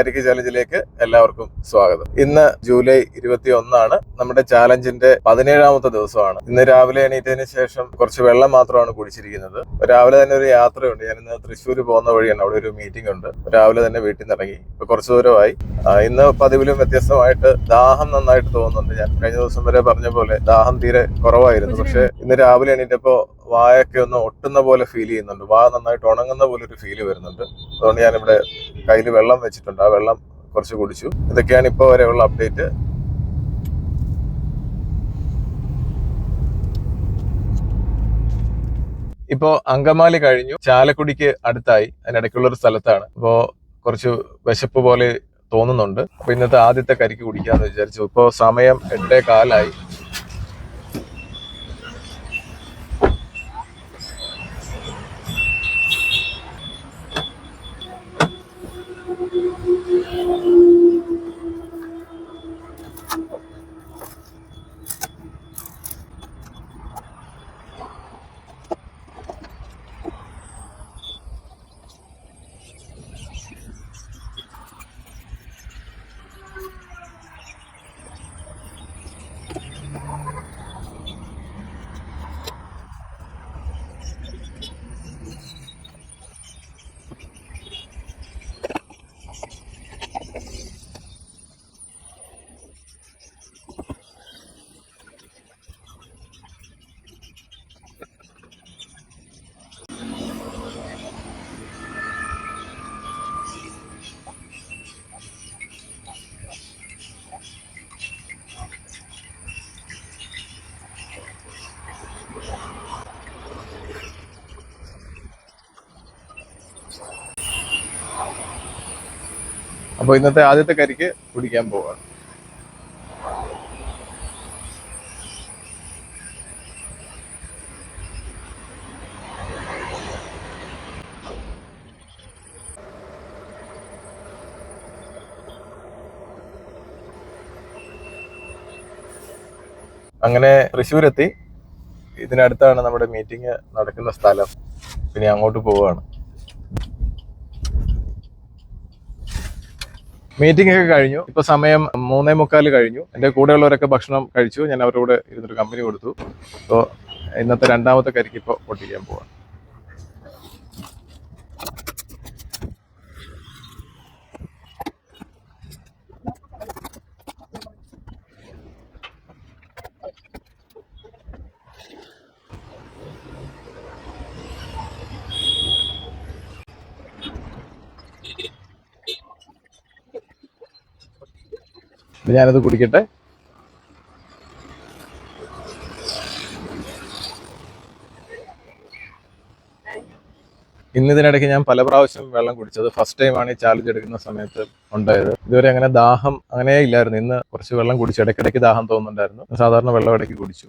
കരിക്ക് ചാലഞ്ചിലേക്ക് എല്ലാവർക്കും സ്വാഗതം. ഇന്ന് ജൂലൈ ഇരുപത്തി ഒന്നാണ് നമ്മുടെ ചാലഞ്ചിന്റെ പതിനേഴാമത്തെ ദിവസമാണ്. ഇന്ന് രാവിലെ എണീറ്റതിന് ശേഷം കുറച്ച് വെള്ളം മാത്രമാണ് കുടിച്ചിരിക്കുന്നത്. രാവിലെ തന്നെ ഒരു യാത്രയുണ്ട്. ഞാൻ ഇന്ന് തൃശ്ശൂർ പോകുന്ന വഴിയാണ്. അവിടെ ഒരു മീറ്റിംഗ് ഉണ്ട്. രാവിലെ തന്നെ വീട്ടിൽ നിന്ന് ഇറങ്ങി. ഇപ്പൊ കുറച്ച് ദൂരമായി. ഇന്ന് പതിവിലും വ്യത്യസ്തമായിട്ട് ദാഹം നന്നായിട്ട് തോന്നുന്നുണ്ട്. ഞാൻ കഴിഞ്ഞ ദിവസം വരെ പറഞ്ഞ പോലെ ദാഹം തീരെ കുറവായിരുന്നു. പക്ഷെ ഇന്ന് രാവിലെ എണീറ്റപ്പോ വായൊക്കെ ഒന്ന് ഒട്ടുന്ന പോലെ ഫീൽ ചെയ്യുന്നുണ്ട്. വാ നന്നായിട്ട് ഉണങ്ങുന്ന പോലെ ഒരു ഫീൽ വരുന്നുണ്ട്. അതുകൊണ്ട് ഞാനിവിടെ കയ്യിൽ വെള്ളം വെച്ചിട്ടുണ്ട്. ആ വെള്ളം കുറച്ച് കുടിച്ചു. ഇതൊക്കെയാണ് ഇപ്പോൾ വരെയുള്ള അപ്ഡേറ്റ് ഇപ്പോൾ അങ്കമാലി കഴിഞ്ഞു. ചാലക്കുടിക്ക് അടുത്തായി. അതിനിടയ്ക്കുള്ള ഒരു സ്ഥലത്താണ്. അപ്പോൾ കുറച്ച് വിശപ്പ് പോലെ തോന്നുന്നുണ്ട്. അപ്പോൾ ഇന്നത്തെ ആദ്യത്തെ കരിക്ക് കുടിക്കാന്ന് വിചാരിച്ചു. ഇപ്പോൾ സമയം എട്ടേ കാലായി. അപ്പൊ ഇന്നത്തെ ആദ്യത്തെ കരിക്ക് കുടിക്കാൻ പോവാണ്. അങ്ങനെ തൃശ്ശൂരെത്തി. ഇതിനടുത്താണ് നമ്മുടെ മീറ്റിംഗ് നടക്കുന്ന സ്ഥലം. പിന്നെ അങ്ങോട്ട് പോവുകയാണ് മീറ്റിംഗ് ഒക്കെ കഴിഞ്ഞു. ഇപ്പൊ സമയം മൂന്നേ മുക്കാൽ കഴിഞ്ഞു. എന്റെ കൂടെയുള്ളവരൊക്കെ ഭക്ഷണം കഴിച്ചു. ഞാൻ അവരോട് ഇരുന്നൊരു കമ്പനി കൊടുത്തു. അപ്പോൾ ഇന്നത്തെ രണ്ടാമത്തെ കരിക്ക് ഇപ്പോൾ പൊട്ടിക്കാൻ പോവാം. ഞാനത് കുടിക്കട്ടെ. ഇന്നിതിനിടയ്ക്ക് ഞാൻ പല പ്രാവശ്യം വെള്ളം കുടിച്ചത്. ഫസ്റ്റ് ടൈമാണ് ഈ ചാലഞ്ച് എടുക്കുന്ന സമയത്ത് ഉണ്ടായത്. ഇതുവരെ അങ്ങനെ ദാഹം അങ്ങനെ ഇല്ലായിരുന്നു. ഇന്ന് കുറച്ച് വെള്ളം കുടിച്ചു. ഇടയ്ക്കിടയ്ക്ക് ദാഹം തോന്നുന്നുണ്ടായിരുന്നു. സാധാരണ വെള്ളം ഇടയ്ക്ക് കുടിച്ചു.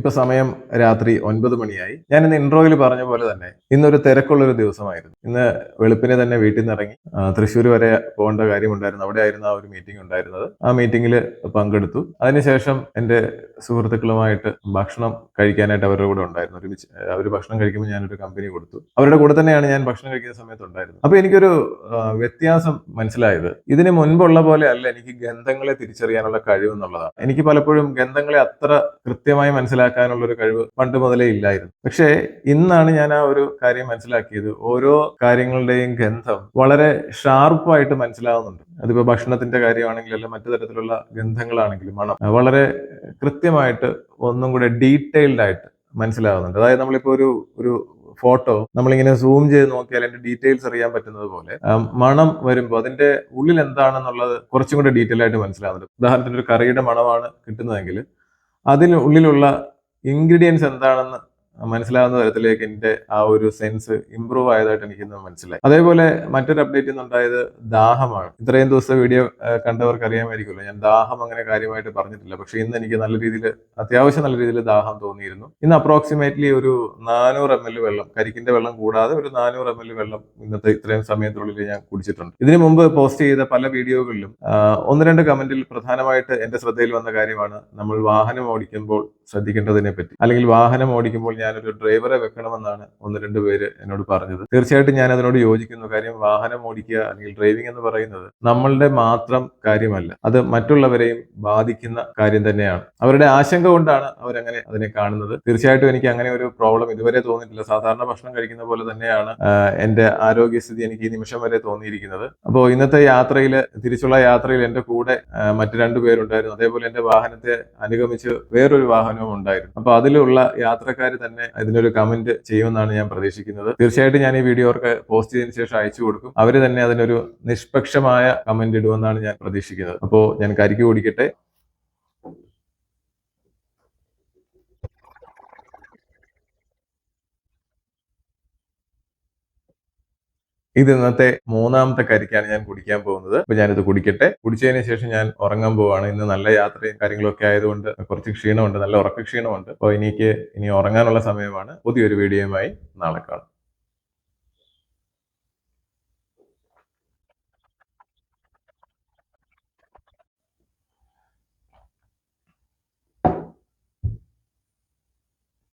ഇപ്പൊ സമയം രാത്രി ഒൻപത് മണിയായി. ഞാൻ ഇന്ന് ഇൻട്രോയിൽ പറഞ്ഞ പോലെ തന്നെ ഇന്നൊരു തിരക്കുള്ള ഒരു ദിവസമായിരുന്നു. ഇന്ന് വെളുപ്പിനെ തന്നെ വീട്ടിൽ നിന്ന് ഇറങ്ങി തൃശ്ശൂർ വരെ പോകേണ്ട കാര്യമുണ്ടായിരുന്നു. അവിടെ ആയിരുന്നു ആ ഒരു മീറ്റിംഗ് ഉണ്ടായിരുന്നത്. ആ മീറ്റിംഗിൽ പങ്കെടുത്തു. അതിനുശേഷം എന്റെ സുഹൃത്തുക്കളുമായിട്ട് ഭക്ഷണം കഴിക്കാനായിട്ട് അവരുടെ കൂടെ ഉണ്ടായിരുന്നു. ഒരുമിച്ച് അവർ ഭക്ഷണം കഴിക്കുമ്പോൾ ഞാനൊരു കമ്പനി കൊടുത്തു. അവരുടെ കൂടെ തന്നെയാണ് ഞാൻ ഭക്ഷണം കഴിക്കുന്ന സമയത്ത് ഉണ്ടായിരുന്നത്. അപ്പൊ എനിക്കൊരു വ്യത്യാസം മനസ്സിലായത് ഇതിന് മുൻപുള്ള പോലെ അല്ല എനിക്ക് ഗന്ധങ്ങളെ തിരിച്ചറിയാനുള്ള കഴിവ് എന്നുള്ളതാണ്. എനിക്ക് പലപ്പോഴും ഗന്ധങ്ങളെ അത്ര കൃത്യമായി മനസ്സിലാക്കാനുള്ള ഒരു കഴിവ് പണ്ട് മുതലേ ഇല്ലായിരുന്നു. പക്ഷേ ഇന്നാണ് ഞാൻ ആ ഒരു കാര്യം മനസ്സിലാക്കിയത്. ഓരോ കാര്യങ്ങളുടെയും ഗന്ധം വളരെ ഷാർപ്പായിട്ട് മനസ്സിലാവുന്നുണ്ട്. അതിപ്പോ ഭക്ഷണത്തിന്റെ കാര്യമാണെങ്കിലും അല്ല മറ്റു തരത്തിലുള്ള ഗന്ധങ്ങളാണെങ്കിലും മണം. വളരെ കൃത്യമായിട്ട് ഒന്നും കൂടെ ഡീറ്റെയിൽഡ് ആയിട്ട് മനസ്സിലാവുന്നുണ്ട്. അതായത് നമ്മളിപ്പോ ഒരു ഒരു ഫോട്ടോ നമ്മളിങ്ങനെ സൂം ചെയ്ത് നോക്കിയാൽ അതിന്റെ ഡീറ്റെയിൽസ് അറിയാൻ പറ്റുന്നത് പോലെ മണം വരുമ്പോൾ അതിന്റെ ഉള്ളിൽ എന്താണെന്നുള്ളത് കുറച്ചും കൂടെ ഡീറ്റെയിൽ ആയിട്ട് മനസ്സിലാവുന്നുണ്ട്. ഉദാഹരണത്തിന് ഒരു കറിയുടെ മണമാണ് കിട്ടുന്നതെങ്കിൽ അതിന് ഉള്ളിലുള്ള ഇൻഗ്രീഡിയൻസ് എന്താണെന്ന് മനസ്സിലാവുന്ന തരത്തിലേക്ക് എന്റെ ആ ഒരു സെൻസ് ഇമ്പ്രൂവ് ആയതായിട്ട് എനിക്ക് ഇന്ന് മനസ്സിലായി. അതേപോലെ മറ്റൊരു അപ്ഡേറ്റ് ഇന്നുണ്ടായത് ദാഹമാണ്. ഇത്രയും ദിവസം വീഡിയോ കണ്ടവർക്ക് അറിയാമായിരിക്കുമല്ലോ. ഞാൻ ദാഹം അങ്ങനെ കാര്യമായിട്ട് പറഞ്ഞിട്ടില്ല. പക്ഷെ ഇന്ന് എനിക്ക് നല്ല രീതിയിൽ അത്യാവശ്യം നല്ല രീതിയിൽ ദാഹം തോന്നിയിരുന്നു. ഇന്ന് അപ്രോക്സിമേറ്റ്ലി ഒരു നാനൂറ് എം എൽ വെള്ളം കരിക്കിന്റെ വെള്ളം കൂടാതെ ഒരു നാനൂറ് എം എൽ വെള്ളം ഇന്നത്തെ ഇത്രയും സമയത്തിനുള്ളിൽ ഞാൻ കുടിച്ചിട്ടുണ്ട്. ഇതിനു മുമ്പ് പോസ്റ്റ് ചെയ്ത പല വീഡിയോകളിലും ഒന്ന് രണ്ട് കമന്റിൽ പ്രധാനമായിട്ട് എന്റെ ശ്രദ്ധയിൽ വന്ന കാര്യമാണ് നമ്മൾ വാഹനം ഓടിക്കുമ്പോൾ ശ്രദ്ധിക്കേണ്ടതിനെ പറ്റി അല്ലെങ്കിൽ വാഹനം ഓടിക്കുമ്പോൾ ഞാനൊരു ഡ്രൈവറെ വെക്കണമെന്നാണ് ഒന്ന് രണ്ട് പേര് എന്നോട് പറഞ്ഞത്. തീർച്ചയായിട്ടും ഞാൻ അതിനോട് യോജിക്കുന്നു. കാര്യം വാഹനം ഓടിക്കുക അല്ലെങ്കിൽ ഡ്രൈവിംഗ് എന്ന് പറയുന്നത് നമ്മളുടെ മാത്രം കാര്യമല്ല. അത് മറ്റുള്ളവരെയും ബാധിക്കുന്ന കാര്യം തന്നെയാണ്. അവരുടെ ആശങ്ക കൊണ്ടാണ് അവരങ്ങനെ അതിനെ കാണുന്നത്. തീർച്ചയായിട്ടും എനിക്ക് അങ്ങനെ ഒരു പ്രോബ്ലം ഇതുവരെ തോന്നിയിട്ടില്ല. സാധാരണ ഭക്ഷണം കഴിക്കുന്ന പോലെ തന്നെയാണ് എന്റെ ആരോഗ്യസ്ഥിതി എനിക്ക് ഈ നിമിഷം വരെ തോന്നിയിരിക്കുന്നത്. അപ്പോൾ ഇന്നത്തെ യാത്രയിൽ തിരിച്ചുള്ള യാത്രയിൽ എന്റെ കൂടെ മറ്റു രണ്ടു പേരുണ്ടായിരുന്നു. അതേപോലെ എന്റെ വാഹനത്തെ അനുഗമിച്ച് വേറൊരു വാഹനവും ഉണ്ടായിരുന്നു. അപ്പൊ അതിലുള്ള യാത്രക്കാർ തന്നെ അതിനൊരു കമന്റ് ചെയ്യുമെന്നാണ് ഞാൻ പ്രതീക്ഷിക്കുന്നത്. തീർച്ചയായിട്ടും ഞാൻ ഈ വീഡിയോ അവർക്ക് പോസ്റ്റ് ചെയ്തതിനു ശേഷം അയച്ചു കൊടുക്കും. അവർ തന്നെ അതിനൊരു നിഷ്പക്ഷമായ കമന്റ് ഇടുമെന്നാണ് ഞാൻ പ്രതീക്ഷിക്കുന്നത്. അപ്പോൾ ഞാൻ കരിക്ക് കുടിക്കട്ടെ ഇത് ഇന്നത്തെ മൂന്നാമത്തെ കരിക്കാണ് ഞാൻ കുടിക്കാൻ പോകുന്നത്. അപ്പൊ ഞാനിത് കുടിക്കട്ടെ. കുടിച്ചതിന് ശേഷം ഞാൻ ഉറങ്ങാൻ പോവാണ്. ഇന്ന് നല്ല യാത്രയും കാര്യങ്ങളൊക്കെ ആയതുകൊണ്ട് കുറച്ച് ക്ഷീണമുണ്ട്. നല്ല ഉറക്ക ക്ഷീണമുണ്ട്. അപ്പോൾ എനിക്ക് ഇനി ഉറങ്ങാനുള്ള സമയമാണ്. പുതിയൊരു വീഡിയോയുമായി നാളെ കാണാം.